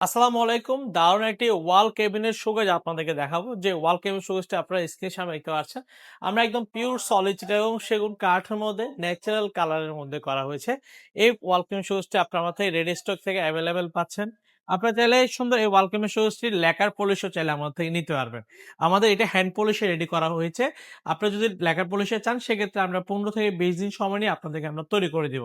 আসসালামু আলাইকুম। দারুণ একটি ওয়াল কেবিনের শোকেজ আপনাদেরকে দেখাবো। যে ওয়াল কেবিন শোকেজটা আপনারা স্ক্রিনের সামনে দেখতে পাচ্ছেন, আমরা একদম পিওর সলিড এবং সেগুন কাঠের মধ্যে ন্যাচারাল কালারের মধ্যে করা হয়েছে। এই ওয়াল কেবিন শোকেজটা আপনার মাথায় রেডি স্টক থেকে অ্যাভেলেবেল পাচ্ছেন। আপনারা চাইলে সুন্দর এই ওয়াল কেবিন শোকেজটি লেকার পলিশও চাইলে আমাদের থেকে নিতে পারবেন। আমাদের এটা হ্যান্ড পলিশে রেডি করা হয়েছে। আপনারা যদি লেকার পলিশে চান, সেক্ষেত্রে আমরা পনেরো থেকে বিশ দিন সময় নিয়ে আপনাদেরকে আমরা তৈরি করে দিব।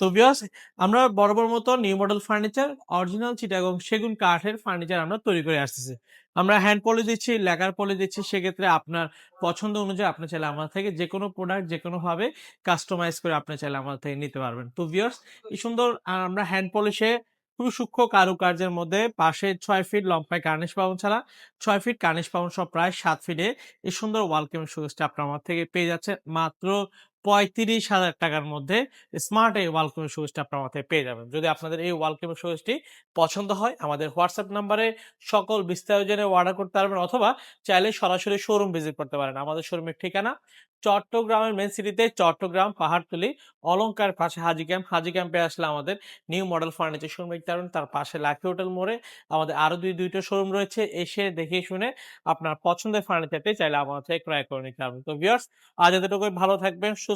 তো বিয়স আমরা বরাবর মতো new model furniture original Chittagong সেগুন কাঠের ফার্নিচার আমরা তৈরি করে আসতেছি। আমরা হ্যান্ড পলি দিচ্ছি, লেকার পলি দিচ্ছি, সেক্ষেত্রে আপনার পছন্দ অনুযায়ী আপনি চাইলে আমার থেকে যে কোনো প্রোডাক্ট যে কোনো ভাবে কাস্টমাইজ করে আপনি চাইলে আমার থেকে নিতে পারবেন। তো ভিউয়ার্স এই সুন্দর আমরা হ্যান্ড পলিশে খুব সূক্ষ্ম কারুকার্যের মধ্যে পাশে ছয় ফিট লম্বায় কার্নিশ পাবন ছাড়া ছয় ফিট কার্নিশ পাবন সব প্রায় সাত ফিটে এই সুন্দর ওয়াল সুইচটা আপনার আমার থেকে পেয়ে যাচ্ছে মাত্র পঁয়ত্রিশ হাজার টাকার মধ্যে স্মার্ট এই ওয়াল কেবল সুইচটা আপনার মাথায় পেয়ে যাবেন। যদি আপনাদের এই ওয়াল কেবল সুইচটি পছন্দ হয়, আমাদের হোয়াটসঅ্যাপ নাম্বারে সকল বিস্তারিত জেনে অর্ডার করতে পারবেন অথবা চাইলে সরাসরি শোরুম ভিজিট করতে পারেন। আমাদের শোরুমের ঠিকানা চট্টগ্রামের মেন সিটিতে চট্টগ্রাম পাহাড়তলি অলঙ্কার পাশে হাজি ক্যাম্প। হাজি ক্যাম্পে আসলে আমাদের নিউ মডেল ফার্নিচার শোরুম পারবেন। তার পাশে লাকি হোটেল মোড়ে আমাদের আরও দুই, দুইটা শোরুম রয়েছে। এসে দেখে শুনে আপনার পছন্দের ফার্নিচারটি চাইলে আমাদের ক্রয় করে নিতে পারবেন। তো ভিউয়ার্স আজ এতটুকুই। ভালো থাকবেন, সুস্থ